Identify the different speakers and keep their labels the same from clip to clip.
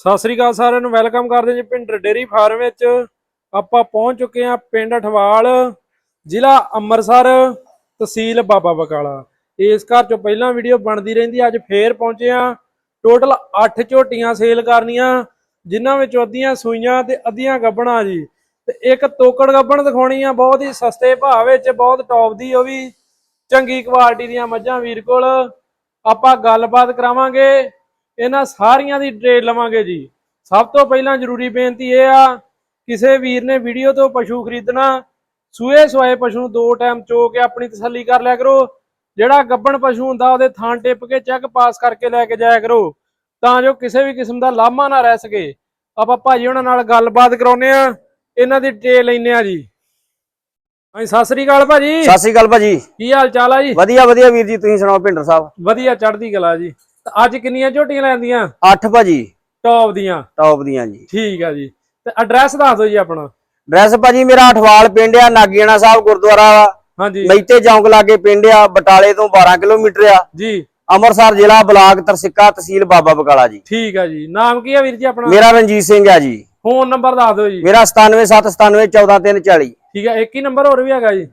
Speaker 1: ਸਤਿ ਸ੍ਰੀ ਅਕਾਲ ਸਾਰਿਆਂ ਨੂੰ, ਵੈਲਕਮ ਕਰਦੇ ਜੀ ਪਿੰਡ ਡੇਰੀ ਫਾਰਮ ਵਿੱਚ। ਆਪਾਂ ਪਹੁੰਚ ਚੁੱਕੇ ਹਾਂ ਪਿੰਡ ਅਠਵਾਲ, ਜ਼ਿਲ੍ਹਾ ਅੰਮ੍ਰਿਤਸਰ, ਤਹਿਸੀਲ ਬਾਬਾ ਬਕਾਲਾ। ਇਸ ਘਰ ਚੋਂ ਪਹਿਲਾਂ ਵੀਡੀਓ ਬਣਦੀ ਰਹਿੰਦੀ, ਅੱਜ ਫੇਰ ਪਹੁੰਚੇ ਹਾਂ। ਟੋਟਲ 8 ਝੋਟੀਆਂ ਸੇਲ ਕਰਨੀਆਂ, ਜਿਨ੍ਹਾਂ ਵਿੱਚੋਂ ਅੱਧੀਆਂ ਸੂਈਆਂ ਤੇ ਅੱਧੀਆਂ ਗੱਬਣਾ ਜੀ। ਤੇ ਇੱਕ ਤੋਕੜ ਗੱਬਣ ਦਿਖਾਉਣੀ ਆ, ਬਹੁਤ ਹੀ ਸਸਤੇ ਭਾਅ ਵਿੱਚ, ਬਹੁਤ ਟੌਪ ਦੀ ਉਹ ਵੀ, ਚੰਗੀ ਕੁਆਲਿਟੀ ਦੀਆਂ ਮੱਝਾਂ ਵੀਰ ਕੋਲ। ਆਪਾਂ ਗੱਲਬਾਤ ਕਰਾਵਾਂਗੇ। ਇਹਨਾਂ ਸਾਰੀਆਂ ਦੀ ਡਿਟੇਲ ਲਵਾਂਗੇ ਜੀ। ਸਭ ਤੋਂ ਪਹਿਲਾਂ ਜ਼ਰੂਰੀ ਬੇਨਤੀ ਇਹ ਆ ਕਿਸੇ ਵੀਰ ਨੇ ਵੀਡੀਓ ਤੋਂ ਪਸ਼ੂ ਖਰੀਦਣਾ ਸੂਏ ਸਵਾਏ ਪਸ਼ੂ ਨੂੰ ਦੋ ਟਾਈਮ ਚੋ ਕੇ ਆਪਣੀ ਤਸੱਲੀ ਕਰ ਲਿਆ ਕਰੋ। ਜਿਹੜਾ ਗੱਬਣ ਪਸ਼ੂ ਹੁੰਦਾ ਉਹਦੇ ਥਾਂ ਟਿੱਪ ਕੇ ਚੈੱਕ ਪਾਸ ਕਰਕੇ ਲੈ ਕੇ ਜਾਇਆ ਕਰੋ। ਤਾਂ ਜੋ ਕਿਸੇ ਵੀ ਕਿਸਮ ਦਾ ਲਾਮਾ ਨਾ ਰਹਿ ਸਕੇ। ਆਪਾਂ ਭਾਜੀ ਉਹਨਾਂ ਨਾਲ ਗੱਲਬਾਤ ਕਰਾਉਨੇ ਆ ਇਹਨਾਂ ਦੀ ਡਿਟੇਲ ਲੈਨੇ ਆ ਜੀ। ਹਾਂਜੀ ਸਤਿ ਸ੍ਰੀ ਅਕਾਲ ਭਾਜੀ।
Speaker 2: ਸਤਿ ਸ਼੍ਰੀ ਅਕਾਲ ਭਾਜੀ।
Speaker 1: ਕੀ ਹਾਲ ਚਾਲ ਆ ਜੀ?
Speaker 2: ਵਧੀਆ ਵਧੀਆ ਵੀਰ ਜੀ ਤੁਸੀਂ ਸੁਣਾਓ ਭਿੰਡਰ ਸਾਹਿਬ?
Speaker 1: ਵਧੀਆ ਚੜ੍ਹਦੀ ਕਲਾ ਜੀ। ਅੱਜ ਕਿੰਨੀਆਂ ਝੋਟੀਆਂ ਲੈਂਦੀਆਂ?
Speaker 2: 8 ਭਾਜੀ।
Speaker 1: ਟੌਪ ਦੀਆਂ।
Speaker 2: ਟੌਪ ਦੀਆਂ ਜੀ।
Speaker 1: ਠੀਕ ਆ ਜੀ। ਤੇ ਐਡਰੈਸ ਦੱਸ ਦਿਓ ਜੀ ਆਪਣਾ।
Speaker 2: ਡਰੈਸ ਭਾਜੀ ਮੇਰਾ ਅਠਵਾਲ ਪਿੰਡ ਆ ਨਾਗੀਆਣਾ ਸਾਹਿਬ ਗੁਰਦੁਆਰਾ
Speaker 1: ਹਾਂਜੀ।
Speaker 2: ਮੈਤੇ ਚੌਂਕ ਲਾਗੇ ਪਿੰਡ ਆ ਬਟਾਲੇ ਤੋਂ 12 ਕਿਲੋਮੀਟਰ ਆ।
Speaker 1: ਜੀ।
Speaker 2: ਅੰਮ੍ਰਿਤਸਰ ਜ਼ਿਲ੍ਹਾ ਬਲਾਕ ਤਰਸਿੱਕਾ ਤਹਿਸੀਲ ਬਾਬਾ ਬਕਾਲਾ ਜੀ।
Speaker 1: ਠੀਕ ਆ ਜੀ। ਨਾਮ ਕੀ ਆ ਵੀਰ ਜੀ ਆਪਣਾ?
Speaker 2: ਮੇਰਾ ਰਣਜੀਤ ਸਿੰਘ ਆ ਜੀ।
Speaker 1: ਫੋਨ ਨੰਬਰ ਦੱਸ ਦਿਓ ਜੀ।
Speaker 2: ਮੇਰਾ 9779714340
Speaker 1: ਠੀਕ ਆ। ਇੱਕ ਹੀ ਨੰਬਰ ਹੋਰ ਵੀ ਹੈਗਾ ਜੀ।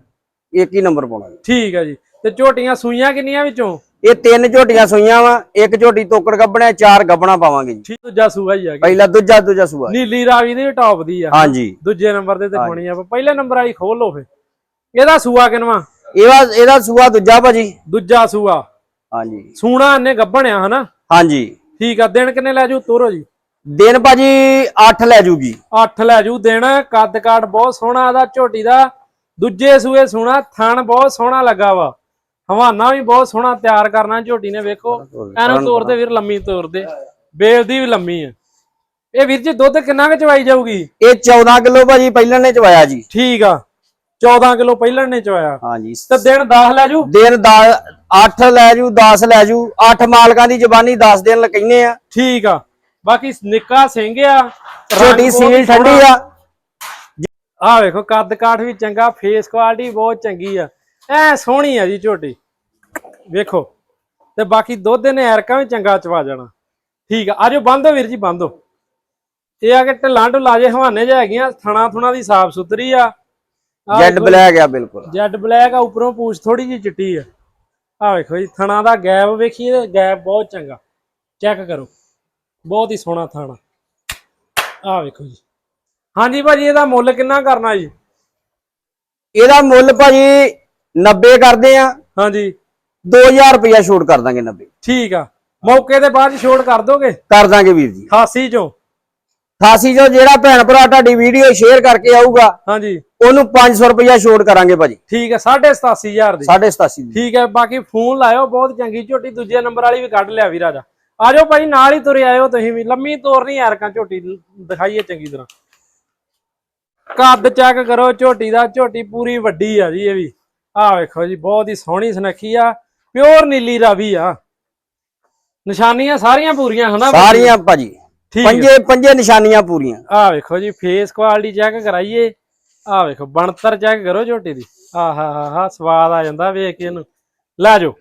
Speaker 2: ਇੱਕ ਹੀ ਨੰਬਰ ਪਾਉਣਾ ਜੀ।
Speaker 1: ਠੀਕ ਆ ਜੀ। ਤੇ ਝੋਟੀਆਂ ਸੂਈਆਂ ਕਿੰਨੀਆਂ ਵਿੱਚੋਂ?
Speaker 2: ਇਹ ਤਿੰਨ ਝੋਟੀਆਂ ਸੂਈਆਂ ਵਾ ਇੱਕ ਝੋਟੀ ਤੋਕੜ ਗੱਬਣਾ ਚਾਰ ਗੱਬਣਾ ਪਾਵਾਂਗੇ ਜੀ।
Speaker 1: ਠੀਕ ਦੂਜਾ ਸੂਆ ਹੀ ਆ ਗਿਆ।
Speaker 2: ਪਹਿਲਾ ਦੂਜਾ ਦੂਜਾ ਸੂਆ।
Speaker 1: ਨੀਲੀ ਰਾਵੀ ਦੀ ਟੌਪ ਦੀ ਆ।
Speaker 2: ਹਾਂਜੀ।
Speaker 1: ਦੂਜੇ ਨੰਬਰ ਤੇ ਤੇ ਹੋਣੀ ਆ ਪਹਿਲੇ ਨੰਬਰ ਵਾਲੀ ਖੋਲ ਲਓ ਫੇ ਇਹਦਾ ਸੂਆ ਕਿਨਵਾ?
Speaker 2: ਇਹਦਾ ਇਹਦਾ ਸੂਆ ਦੂਜਾ ਭਾਜੀ।
Speaker 1: ਦੂਜਾ ਸੂਆ।
Speaker 2: ਹਾਂਜੀ।
Speaker 1: ਸੂਣਾ ਇਹਨੇ ਗੱਭਣਿਆ ਹਨਾ?
Speaker 2: ਹਾਂਜੀ।
Speaker 1: ਠੀਕ ਆ ਦਿਨ ਕਿੰਨੇ ਲੈ ਜੂ? ਤੋਰੋ ਜੀ।
Speaker 2: ਦਿਨ ਭਾਜੀ 8 ਲੈ ਜੂਗੀ।
Speaker 1: 8 ਲੈ ਜੂ ਦਿਨ। ਕੱਦ ਕਾਟ ਬਹੁਤ ਸੋਹਣਾ ਇਹਦਾ ਝੋਟੀ ਦਾ। ਦੂਜੇ ਸੂਏ ਸੋਹਣਾ ਥਣ ਬਹੁਤ ਸੋਹਣਾ ਲੱਗਾ ਵਾ। ਹਵਾਨਾ ਵੀ ਬਹੁਤ ਸੋਹਣਾ ਤਿਆਰ ਕਰਨਾ ਝੋਟੀ ਨੇ ਵੇਖੋ। ਐਨੂੰ ਤੋਰਦੇ ਵੀਰ ਲੰਮੀ ਤੋਰਦੇ ਬੇਲ ਦੀ ਵੀ ਲੰਮੀ ਆ ਇਹ ਵੀਰ ਜੀ ਦੁੱਧ ਕਿੰਨਾ ਕੁ ਚਵਾਈ ਜਾਊਗੀ?
Speaker 2: ਇਹ 14 ਕਿਲੋ ਭਾਜੀ ਪਹਿਲਾਂ ਨੇ ਚਵਾਇਆ ਜੀ।
Speaker 1: ਠੀਕ ਆ। 14 ਕਿਲੋ ਪਹਿਲਾਂ ਨੇ ਚਵਾਇਆ।
Speaker 2: ਹਾਂਜੀ।
Speaker 1: ਤੇ ਦਿਨ 10 ਲੈ ਜੂ?
Speaker 2: ਦਿਨ 8 ਲੈ ਜੂ 10 ਲੈ ਜੂ। 8 ਮਾਲਕਾਂ ਦੀ ਜ਼ਬਾਨੀ 10 ਦਿਨ ਲਕਈਨੇ ਆ।
Speaker 1: ਠੀਕ ਆ। ਬਾਕੀ ਨਿੱਕਾ ਸਿੰਘ ਆ
Speaker 2: ਛੋਟੀ ਸੀਲ ਠੰਡੀ ਆ।
Speaker 1: ਆ ਵੇਖੋ ਕੱਦ ਕਾਠ ਵੀ ਚੰਗਾ ਫੇਸ ਕੁਆਲਿਟੀ ਬਹੁਤ ਚੰਗੀ ਆ। ਐ ਸੋਹਣੀ ਆ ਜੀ ਝੋਟੀ। ਵੇਖੋ। ਤੇ ਬਾਕੀ ਦੁੱਧ ਨੇ ਐਰਕਾਂ ਵੀ ਚੰਗਾ ਚਵਾ ਜਾਣਾ। ਠੀਕ ਆ ਆਜੋ ਬੰਦੋ ਵੀਰ ਜੀ ਬੰਦੋ ਇਹ ਆ ਕਿ ਢਿੱਲਾਂ ਢੁੱਲਾ ਜੇ ਹਵਾਨੇ ਚ ਹੈਗੀਆਂ ਥਣਾ ਥੁਣਾ ਦੀ ਸਾਫ਼ ਸੁਥਰੀ ਆ।
Speaker 2: ਜੈਡ ਬਲੈਕ ਆ ਬਿਲਕੁਲ।
Speaker 1: ਜੈਡ ਬਲੈਕ ਆ ਉੱਪਰੋਂ ਪੂਛ ਥੋੜੀ ਜੀ ਚਿੱਟੀ ਆ। ਆ ਵੇਖੋ ਜੀ ਥਣਾ ਦਾ ਗੈਪ ਵੇਖੀਏ ਗੈਪ ਬਹੁਤ ਚੰਗਾ। ਚੈੱਕ ਕਰੋ ਬਹੁਤ ਹੀ ਸੋਹਣਾ ਥਾਣਾ। ਆ ਵੇਖੋ ਜੀ। ਹਾਂਜੀ ਭਾਜੀ ਇਹਦਾ ਮੁੱਲ ਕਿੰਨਾ ਕਰਨਾ ਜੀ?
Speaker 2: ਇਹਦਾ ਮੁੱਲ ਭਾਜੀ 90 ਕਰਦੇ ਆ।
Speaker 1: ਹਾਂਜੀ।
Speaker 2: 2000 ਰੁਪਇਆ ਛੋਟ ਕਰ ਦਾਂਗੇ 90
Speaker 1: ਠੀਕ ਆ। ਮੌਕੇ ਦੇ ਬਾਅਦ ਛੋੜ ਕਰ ਦੋਗੇ?
Speaker 2: ਕਰ ਦਾਂਗੇ ਵੀਰ ਜੀ।
Speaker 1: 88 ਚੋਂ।
Speaker 2: 88 ਜੋ ਜਿਹੜਾ ਭੈਣ ਭਰਾ ਤੁਹਾਡੀ ਵੀਡੀਓ ਸ਼ੇਅਰ ਕਰਕੇ ਆਊਗਾ
Speaker 1: ਹਾਂਜੀ।
Speaker 2: ਉਹਨੂੰ 500 ਰੁਪਇਆ ਛੋਟ ਕਰਾਂਗੇ ਭਾਜੀ।
Speaker 1: ਠੀਕ ਹੈ 87500 ਦੀ।
Speaker 2: 87 ਦੀ।
Speaker 1: ਠੀਕ ਹੈ ਬਾਕੀ ਫੋਨ ਲਾਇਓ ਬਹੁਤ ਚੰਗੀ ਝੋਟੀ ਦੂਜੇ ਨੰਬਰ ਵਾਲੀ ਵੀ ਕੱਢ ਲਿਆ ਵੀਰ ਆਜਾ ਆਜੋ ਭਾਈ ਨਾਲ ਹੀ ਤੁਰੇ ਆਇਓ ਤੁਸੀਂ ਵੀ। ਲੰਮੀ ਤੋਰਨੀ ਐਰਕਾਂ ਝੋਟੀ ਦਿਖਾਈਏ ਚੰਗੀ ਤਰ੍ਹਾਂ। ਕੱਦ ਚੈੱਕ ਕਰੋ ਝੋਟੀ ਦਾ ਝੋਟੀ ਪੂਰੀ ਵੱਡੀ ਆ ਜੀ ਇਹ ਵੀ। ਆਹ ਵੇਖੋ ਜੀ ਬਹੁਤ ਹੀ ਸੋਹਣੀ ਸੁਨੱਖੀ ਆ। ਪਿਓਰ ਨੀਲੀ ਰਾਵੀ ਆ। ਨਿਸ਼ਾਨੀਆਂ ਸਾਰੀਆਂ ਪੂਰੀਆਂ ਹਨਾ?
Speaker 2: ਸਾਰੀਆਂ ਭਾਜੀ।
Speaker 1: ਠੀਕ।
Speaker 2: ਪੰਜੇ ਪੰਜੇ ਨਿਸ਼ਾਨੀਆਂ ਪੂਰੀਆਂ।
Speaker 1: ਆਹ ਵੇਖੋ ਜੀ ਫੇਸ ਕੁਆਲਿਟੀ ਚੈੱਕ ਕਰਾਈਏ। ਆਹ ਵੇਖੋ ਬਣਤਰ ਚੈੱਕ ਕਰੋ ਝੋਟੀ ਦੀ। ਆਹ ਹਾ ਹਾ ਹਾ ਸਵਾਦ ਆ ਜਾਂਦਾ ਵੇਖ ਕੇ ਇਹਨੂੰ। ਲੈ ਜਾਓ।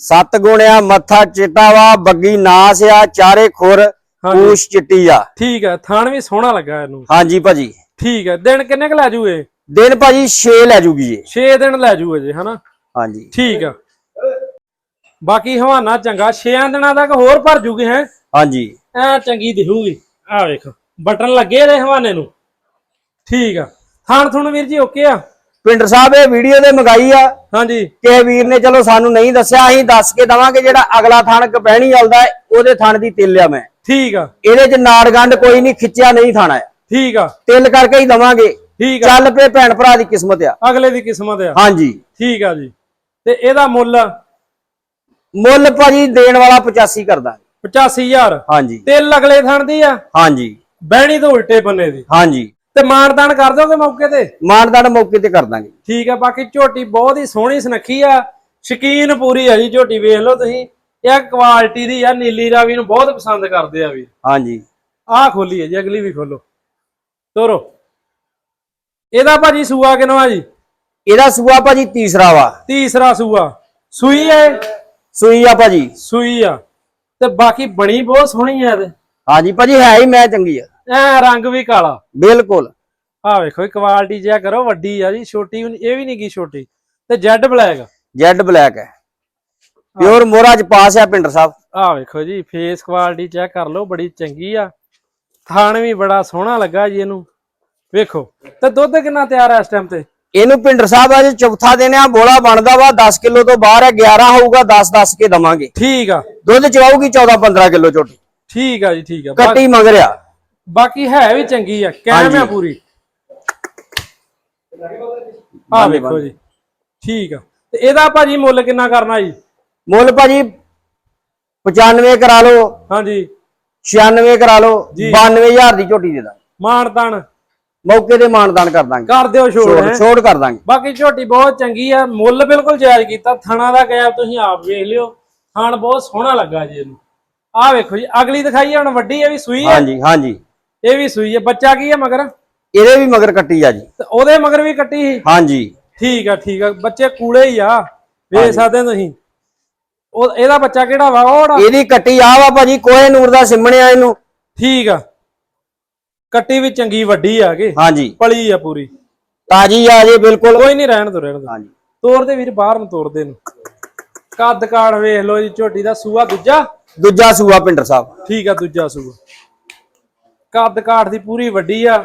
Speaker 2: ਸੱਤ ਗੁਣਿਆ ਮੱਥਾ ਚਿੱਟਾ ਵਾ ਬੱਗੀ ਨਾਸ ਆ ਚਾਰੇ ਖੁਰ
Speaker 1: ਹਾਂਜੀ।
Speaker 2: ਪੂਛ ਚਿੱਟੀ ਆ।
Speaker 1: ਠੀਕ ਹੈ ਥਣ ਵੀ ਸੋਹਣਾ ਲੱਗਾ ਇਹਨੂੰ।
Speaker 2: ਹਾਂਜੀ ਭਾਜੀ।
Speaker 1: ਠੀਕ ਹੈ ਦਿਨ ਕਿੰਨੇ ਕੁ ਲੈ ਜੂ ਇਹ
Speaker 2: ਦਿਨ ਭਾਜੀ 6 ਲੈ ਜੂਗੀ ਜੀ।
Speaker 1: 6 ਦਿਨ ਲੈ ਜੂ ਅਜੇ ਹਨਾ?
Speaker 2: ਹਾਂਜੀ।
Speaker 1: ਠੀਕ ਆ। ਬਾਕੀ ਹਵਾਨਾ ਚੰਗਾ 6 ਦਿਨਾਂ ਤੱਕ ਹੋਰ ਭਰ ਜੂਗੇ ਹੈ?
Speaker 2: ਹਾਂਜੀ।
Speaker 1: ਐ ਚੰਗੀ ਦਿਖੂਗੀ। ਆਹ ਵੇਖ ਬਟਨ ਲੱਗੇ ਇਹਦੇ ਹਵਾਨੇ ਨੂੰ। ਠੀਕ ਆ। ਥਣ ਥੁਣ ਵੀਰ ਜੀ ਓਕੇ ਆ?
Speaker 2: ਪਿੰਡਰ ਸਾਹਿਬ ਇਹ ਵੀਡੀਓ ਦੇ ਮੰਗਾਈ ਆ।
Speaker 1: ਹਾਂਜੀ।
Speaker 2: ਕਿ ਵੀਰ ਨੇ ਚਲੋ ਸਾਨੂੰ ਨਹੀਂ ਦੱਸਿਆ ਅਸੀਂ ਦੱਸ ਕੇ ਦਵਾਂਗੇ ਜਿਹੜਾ ਅਗਲਾ ਥਣ ਕਪਹਿਣੀ ਹੈ, ਉਹਦੇ ਥਣ ਦੀ ਤਿੱਲ ਆ ਮੈਂ।
Speaker 1: ਠੀਕ ਆ।
Speaker 2: ਇਹਦੇ ਚ ਨਾੜ ਗੰਢ ਕੋਈ ਨਹੀਂ ਖਿੱਚਿਆ ਨਹੀਂ ਥਾਣਾ
Speaker 1: ਠੀਕ ਆ।
Speaker 2: ਤਿੱਲ ਕਰਕੇ ਹੀ ਦਵਾਂਗੇ।
Speaker 1: ਠੀਕ ਆ।
Speaker 2: ਚੱਲ ਪਏ ਭੈਣ ਭਰਾ ਦੀ ਕਿਸਮਤ ਆ।
Speaker 1: ਅਗਲੇ ਦੀ ਕਿਸਮਤ ਆ।
Speaker 2: ਹਾਂਜੀ।
Speaker 1: ਠੀਕ ਆ ਜੀ। ਤੇ ਇਹਦਾ ਮੁੱਲ
Speaker 2: ਮੁੱਲ ਭਾਜੀ ਦੇਣ ਵਾਲਾ 85 ਕਰਦਾ।
Speaker 1: 85000
Speaker 2: ਹਾਂਜੀ।
Speaker 1: ਤਿਲ ਅਗਲੇ ਥਣ ਦੀ ਆ।
Speaker 2: ਹਾਂਜੀ।
Speaker 1: ਬਹਿਣੀ ਤੋਂ ਉਲਟੇ ਬੰਨੇ ਦੀ।
Speaker 2: ਹਾਂਜੀ।
Speaker 1: ਤੇ ਮਾਨਦਾਨ ਕਰ ਦੋਗੇ ਮੌਕੇ ਤੇ।
Speaker 2: ਮਾਨਦਾਨ ਮੌਕੇ ਤੇ ਕਰ ਦਾਂਗੇ।
Speaker 1: ਠੀਕ ਆ ਬਾਕੀ ਝੋਟੀ ਬਹੁਤ ਹੀ ਸੋਹਣੀ ਸੁਨੱਖੀ ਆ। ਸ਼ਕੀਨ ਪੂਰੀ ਆ ਜੀ ਝੋਟੀ ਵੇਖ ਲਓ ਤੁਸੀਂ। ਇਹ ਕੁਆਲਿਟੀ ਦੀ ਆ ਨੀਲੀ ਰਾਵੀ ਨੂੰ ਬਹੁਤ ਪਸੰਦ ਕਰਦੇ ਆ ਵੀ।
Speaker 2: ਹਾਂਜੀ।
Speaker 1: ਆਹ ਖੋਲੀ ਹੈ ਜੀ ਅਗਲੀ ਵੀ ਖੋਲੋ। ਤੋਰੋ। ਇਹਦਾ ਭਾਜੀ ਸੂਆ ਕਿਨਵਾ ਜੀ?
Speaker 2: ਇਹਦਾ ਸੂਆ ਭਾਜੀ ਤੀਸਰਾ ਵਾ।
Speaker 1: ਤੀਸਰਾ ਸੂਆ। ਸੂਈ ਹੈ
Speaker 2: ਸੂਈ ਆ ਭਾਜੀ।
Speaker 1: ਸੂਈ ਆ। ਤੇ ਬਾਕੀ ਬਣੀ ਬਹੁਤ ਸੋਹਣੀ ਆ ਇਹਦੇ
Speaker 2: ਹਾਂਜੀ ਭਾਜੀ ਹੈ ਹੀ ਮੈਂ ਚੰਗੀ ਆ।
Speaker 1: ਐ ਰੰਗ ਵੀ ਕਾਲਾ।
Speaker 2: ਬਿਲਕੁਲ।
Speaker 1: ਆ ਵੇਖੋ ਕੁਆਲਿਟੀ ਜਿਆ ਕਰੋ ਵੱਡੀ ਆ ਜੀ ਛੋਟੀ ਇਹ ਵੀ ਨਹੀਂ ਗੀ ਛੋਟੀ। ਤੇ ਜੈਡ ਬਲੈਕ
Speaker 2: ਜੈਡ ਬਲੈਕ ਹੈ। ਪਿਓਰ ਮੋਹਰਾ ਚ ਪਾਸ ਆ ਪਿੰਡਰ ਸਾਹਿਬ।
Speaker 1: ਆ ਵੇਖੋ ਜੀ ਫੇਸ ਕੁਆਲਿਟੀ ਚੈੱਕ ਕਰ ਲਓ ਬੜੀ ਚੰਗੀ ਆ। ਥਣ ਵੀ ਬੜਾ ਸੋਹਣਾ ਲੱਗਾ ਜੀ ਇਹਨੂੰ। ਵੇਖੋ ਤੇ ਦੁੱਧ ਕਿੰਨਾ ਤਿਆਰ ਆ ਇਸ ਟਾਈਮ ਤੇ?
Speaker 2: ਇਹਨੂੰ ਪਿੰਡਰ ਸਾਹਿਬ ਅੱਜ ਚੌਥਾ ਦਿਨ ਆ ਬੋਲਾ ਬਣਦਾ ਵਾ 10 ਕਿਲੋ ਤੋਂ ਬਾਹਰ ਹੈ 11 ਹੋਊਗਾ 10 10 ਕੇ ਦਵਾਂਗੇ।
Speaker 1: ਠੀਕ ਆ।
Speaker 2: ਦੁੱਧ ਚਵਾਉਗੀ 14 15 ਕਿਲੋ ਝੋਟੀ
Speaker 1: ਠੀਕ ਆ ਜੀ ਠੀਕ ਆ।
Speaker 2: ਕੱਟੀ ਮਗਰ ਆ
Speaker 1: ਬਾਕੀ ਹੈ ਵੀ ਚੰਗੀ ਆ ਕੈਮ ਆ। ਪੂਰੀ। ਆ ਵੇਖੋ ਜੀ। ਠੀਕ ਆ। ਤੇ ਇਹਦਾ ਭਾਜੀ ਮੁੱਲ ਕਿੰਨਾ ਕਰਨਾ ਜੀ?
Speaker 2: ਮੁੱਲ ਭਾਜੀ 95 ਕਰਾ ਲਓ।
Speaker 1: ਹਾਂਜੀ।
Speaker 2: 96 ਕਰਾ ਲਓ।
Speaker 1: ਜੀ।
Speaker 2: 92000 ਦੀ ਝੋਟੀ ਦੇ ਦਾਂਗੇ।
Speaker 1: ਮਾਣ ਤਾਣ।
Speaker 2: ਮੌਕੇ ਤੇ ਮਾਨਦਾਨ ਕਰ ਦਾਂਗੇ।
Speaker 1: ਕਰ ਦਿਓ ਛੋੜ
Speaker 2: ਛੋੜ ਕਰ ਦਾਂਗੇ।
Speaker 1: ਬਾਕੀ ਝੋਟੀ ਬਹੁਤ ਚੰਗੀ ਆ ਮੁੱਲ ਬਿਲਕੁਲ ਜਾਇਜ਼ ਕੀਤਾ ਥਣਾ ਦਾ ਗੈਪ ਤੁਸੀਂ ਆਪ ਵੇਖ ਲਿਓ। ਥਣ ਬਹੁਤ ਸੋਹਣਾ ਲੱਗਾ ਜੀ ਇਹਨੂੰ। ਆਹ ਵੇਖੋ ਜੀ ਅਗਲੀ ਦਿਖਾਈ ਹੁਣ ਵੱਡੀ ਇਹ ਵੀ ਸੂਈ ਹੈ
Speaker 2: ਹਾਂਜੀ ਹਾਂਜੀ।
Speaker 1: ਇਹ ਵੀ ਸੂਈ ਹੈ ਬੱਚਾ ਕੀ ਹੈ ਮਗਰ?
Speaker 2: ਇਹਦੇ ਵੀ ਮਗਰ ਕੱਟੀ ਆ ਜੀ।
Speaker 1: ਤੇ ਉਹਦੇ ਮਗਰ ਵੀ ਕੱਟੀ ਸੀ?
Speaker 2: ਹਾਂਜੀ।
Speaker 1: ਠੀਕ ਆ ਠੀਕ ਆ। ਬੱਚੇ ਕੂਲੇ ਹੀ ਆ। ਵੇਖ ਸਕਦੇ ਹੋ ਤੁਸੀਂ। ਉਹ ਇਹਦਾ ਬੱਚਾ ਕਿਹੜਾ ਵਾ? ਉਹੜਾ
Speaker 2: ਇਹਦੀ ਕੱਟੀ ਆ ਵਾ ਭਾਜੀ ਕੋਏ ਨੂਰ ਦਾ ਸਿਮਣਿਆ ਇਹਨੂੰ।
Speaker 1: ਠੀਕ ਆ। ਕੱਟੀ ਵੀ ਚੰਗੀ ਵੱਡੀ ਆ ਕੇ।
Speaker 2: ਹਾਂਜੀ।
Speaker 1: ਪਲੀ ਆ ਪੂਰੀ।
Speaker 2: ਤਾਜੀ ਆ ਜੇ ਬਿਲਕੁਲ।
Speaker 1: ਕੋਈ ਨਹੀਂ ਰਹਿਣ ਦੋ ਰਹਿਣ ਦੋ।
Speaker 2: ਹਾਂਜੀ।
Speaker 1: ਤੋਰ ਦੇ ਵੀਰ ਬਾਹਰ ਨੂੰ ਤੋਰ ਦੇ ਨੂੰ ਕੱਦ ਕਾੜ ਵੇਖ ਲਓ ਜੀ ਝੋਟੀ ਦਾ ਸੂਆ ਦੂਜਾ।
Speaker 2: ਦੂਜਾ ਸੂਆ ਪਿੰਡਰ ਸਾਹਿਬ।
Speaker 1: ਠੀਕ ਆ ਦੂਜਾ ਸੂਆ। ਕੱਦ ਕਾਠ ਦੀ ਪੂਰੀ ਵੱਡੀ ਆ।